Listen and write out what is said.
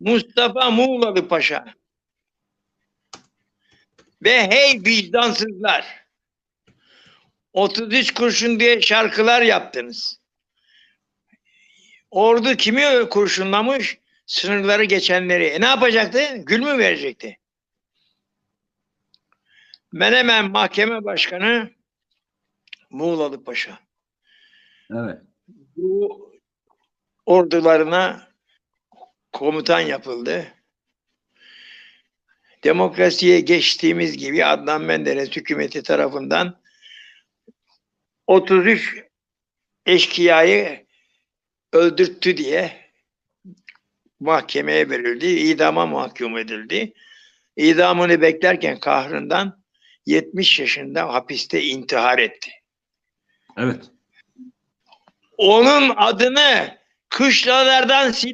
Mustafa Muğlalı Paşa. Ve hey vicdansızlar. 33 kurşun diye şarkılar yaptınız. Ordu kimi kurşunlamış? Sınırları geçenleri. E ne yapacaktı? Gül mü verecekti? Menemen Mahkeme Başkanı Muğlalı Paşa. Evet. Bu ordularına komutan yapıldı. Demokrasiye geçtiğimiz gibi Adnan Menderes hükümeti tarafından 33 eşkıyayı öldürttü diye mahkemeye verildi. idama mahkum edildi. İdamını beklerken kahrından 70 yaşında hapiste intihar etti. Evet. Onun adını kışlalardan sil